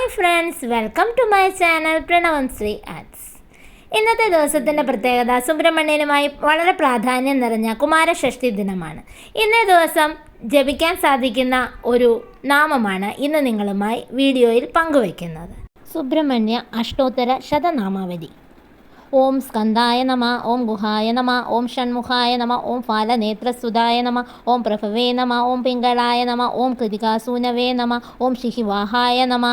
Hi friends welcome to my channel Pranavam Sree Arts ഇന്നത്തെ ദിവസത്തിന്റെ പ്രത്യേകത സുബ്രഹ്മണ്യനുമായി വളരെ പ്രാധാന്യം നിറഞ്ഞ കുമാരഷഷ്ടി ദിനമാണ്. ഇന്നേ ദിവസം ജപിക്കാൻ സാധിക്കുന്ന ഒരു നാമമാണ് ഇന്ന് നിങ്ങളുമായി വീഡിയോയിൽ പങ്കുവയ്ക്കുന്നത്. സുബ്രഹ്മണ്യ അഷ്ടോത്തര ശതനാമാവലി. ഓം സ്കന്ധായ നമ ഓം ഗുഹായ നമ ഓം ഷൺമുഖായ നമ ഓം ഫാലനേത്രസുതായ നമ ഓം പ്രഭവേ നമ ഓം പിങ്കളായ നമ ഓം കൃതികാസൂനവേ നമ ഓം ശിഹിവാഹായ നമ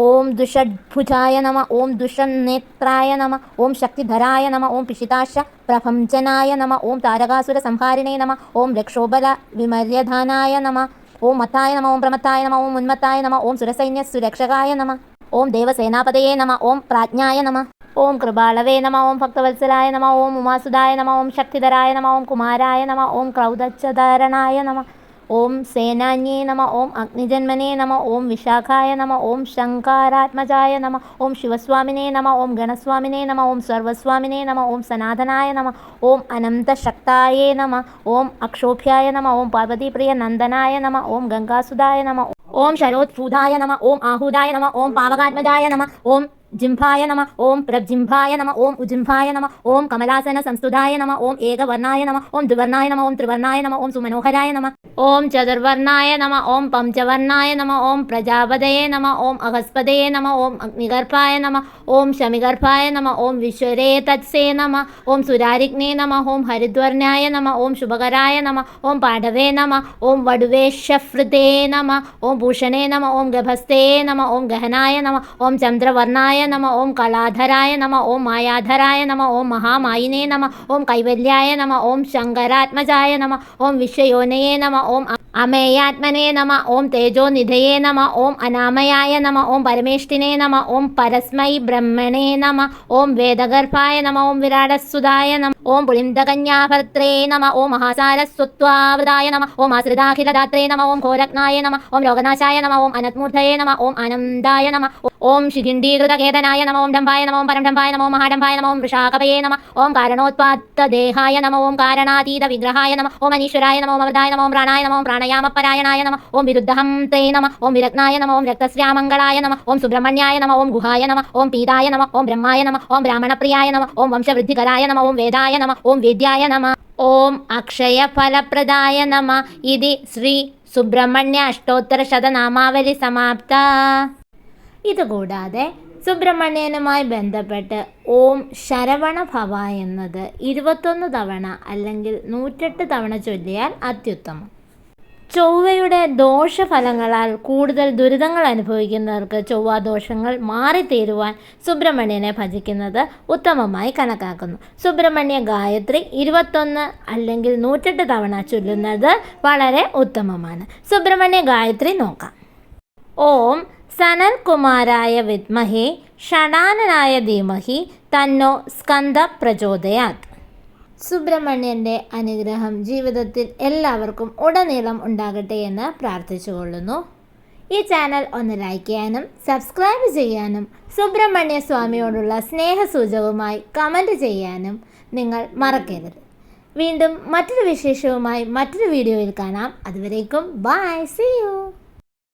ഓം ദുഷഡ്ഭുജായ നമ ഓം ദുഷന്നേത്രായ നമ ഓം ശക്തിധരായ നമ ഓം പിശിതാശ പ്രഭംജനായ നമ ഓം താരകാസുര സംഹാരിണേ നമ ഓം രക്ഷോബല വിമര്യധാനായ നമ ഓം മത്തായ നമ ഓം പ്രമത്തായ നമ ഓം ഉന്മത്തായ നമ ഓം സുരസൈന്യ സുരക്ഷകായ നമ ഓം ദേവസേനാപതയേ നമ ഓം പ്രാജ്ഞായ നമ ഓം കൃപാളവേ നമ ഓം ഭക്തവത്സലായ നമ ഓം ഉമാസുദായ നമ ഓം ശക്തിധരായ നമ ഓം കുമാരായ നമ ഓം ക്രൗദച്ചധാരണായ നമ ഓം സേനാന്യേ നമ ഓം അഗ്നിജന്മനേ നമ ഓം വിശാഖായ നമ ഓം ശങ്കാരാത്മജായ നമ ഓം ശിവസ്വാമിനേ നമ ഓം ഗണസ്വാമിനേ നമ ഓം സർവസ്വാമിനേ നമ ഓം സനാതനായ നമ ഓം അനന്തശക്തായേ നമ ഓം അക്ഷോഭ്യായ നമ ഓം പാർവതിപ്രിയ നന്ദനായ നമ ഓം ഗംഗാസുതായ നമ ഓം ശരോത്ഭൂതായ നമ ഓം ആഹൂതായ നമ ഓം പാവകാത്മജായ നമ ഓം ജിംഭായ നമ ഓം പ്രജിംഭായ നമ ഓം ഉജിംഭായ നമ ഓം കമലാസന സംസ്തുതായ നമ ഓം ഏകവർണായ നമ ഓം ദ്വിവർണായ നമ ഓം ത്രിവർണായ നമ ഓം സുമനോഹരായ നമ ഓം ചതുർവർണായ നമ ഓം പഞ്ചവർണായ നമ ഓം പ്രജാപതയെ നമ ഓം അഹസ്പതയെ നമ ഓം അഗ്നിഗർഭായ നമ ഓം ശമിഗർഭായ നമ ഓം വിശ്വരേ തത്സേ നമ ഓം സുരാരിഗ്നേ നമ ഓം ഹരിദ്വർണായ നമ ഓം ശുഭകരായ നമ ഓം പാഠവേ നമ ഓം വടുവേഷഫൃതേ നമ ഓം ഭൂഷണേ നമ ഓം ഗഭസ്തേ നമ ഓം ഗഹനായ നമ ഓം ചന്ദ്രവർണായ നമ ഓം കലാധരായ നമ ഓം മായാധരായ നമ ഓം മഹാമായിനേ നമ ഓം കൈവല്യായ നമ ഓം ശങ്കരാത്മജായ നമ ഓം വിശ്വയോനയേ നമ ഓം അമേയാത്മനേ നമ ഓം തേജോ നിധയേ നമ ഓം അനാമയായ നമ ഓം പരമേഷ്ഠിനേ നമ ഓം പരസ്മൈ ബ്രഹ്മണേ നമ ഓം വേദഗർഭായ നമ ഓം വിരാടസുതായ നമ ഓം പുളിന്തകന്യാഭർത്രേ നമ ഓം മഹാസാരസ്വത്വാവൃതായ നമ ഓം ആശ്രിതാഖിലദാത്രേ നമ ഓം ഘോരജ്ഞായ നമ ഓം ലോകനാശായ നമ ഓം അനത്മൂർധയേ നമ ഓം ആനന്ദായ നമ ഓം ശിഖിണ്ഡീകൃതകേതനായ നമ ഓം ഡംഭായ നമ ഓം പരംഡംഭായ നമ ഓം മഹാഡംഭായ നമ ഓം വൃഷാകപയേ നമ ഓം കാരണോത്പാദദേഹായ നമ ഓം കാരണാതീത വിഗ്രഹായ നമ ഓം അനീശ്വരായ നമ ഓം അമൃതായ നമ ഓം പ്രാണായ നമ ഓം പ്രാണയാമപരായണായ നമ ഓം വിരുദ്ധഹം തേ നമ ഓം വിരത്നായ നമ ഓം രക്തശ്രാമംഗളായ നമ ഓം സുബ്രഹ്മണ്യായ നമ ഓം ഗുഹായ നമ ഓം പീതായ നമ ഓം ബ്രഹ്മായ നമ ഓം ബ്രാഹ്മണപ്രിയായ നമ ഓം വംശവൃദ്ധികരായ നമ ഓം വേദായ നമ ഓം വേദ്യായ നമ ഓം അക്ഷയഫലപ്രദായ നമ ഇതി ശ്രീ സുബ്രഹ്മണ്യ അഷ്ടോത്തര ശതനാമാവലി സമാപ്ത ഇതുകൂടാതെ സുബ്രഹ്മണ്യനുമായി ബന്ധപ്പെട്ട് ഓം ശരവണ ഭവ എന്നത് ഇരുപത്തൊന്ന് തവണ അല്ലെങ്കിൽ നൂറ്റെട്ട് തവണ ചൊല്ലിയാൽ അത്യുത്തമം ചൊവ്വയുടെ ദോഷഫലങ്ങളാൽ കൂടുതൽ ദുരിതങ്ങൾ അനുഭവിക്കുന്നവർക്ക് ചൊവ്വാദോഷങ്ങൾ മാറിത്തീരുവാൻ സുബ്രഹ്മണ്യനെ ഭജിക്കുന്നത് ഉത്തമമായി കണക്കാക്കുന്നു. സുബ്രഹ്മണ്യ ഗായത്രി ഇരുപത്തൊന്ന് അല്ലെങ്കിൽ നൂറ്റെട്ട് തവണ ചൊല്ലുന്നത് വളരെ ഉത്തമമാണ്. സുബ്രഹ്മണ്യ ഗായത്രി നോക്കാം. ഓം സനൽ കുമാരായ വിദ്മഹേ ഷടാനനായ ധീമഹി തന്നോ സ്കന്ദ പ്രചോദയാത് സുബ്രഹ്മണ്യന്റെ അനുഗ്രഹം ജീവിതത്തിൽ എല്ലാവർക്കും ഉടനീളം ഉണ്ടാകട്ടെ എന്ന് പ്രാർത്ഥിച്ചുകൊള്ളുന്നു. ഈ ചാനൽ ഒന്ന് ലൈക്ക് ചെയ്യാനും സബ്സ്ക്രൈബ് ചെയ്യാനും സുബ്രഹ്മണ്യ സ്വാമിയോടുള്ള സ്നേഹസൂചകവുമായി കമന്റ് ചെയ്യാനും നിങ്ങൾ മറക്കരുത്. വീണ്ടും മറ്റൊരു വിശേഷവുമായി മറ്റൊരു വീഡിയോയിൽ കാണാം. അതുവരേക്കും ബൈ സി യു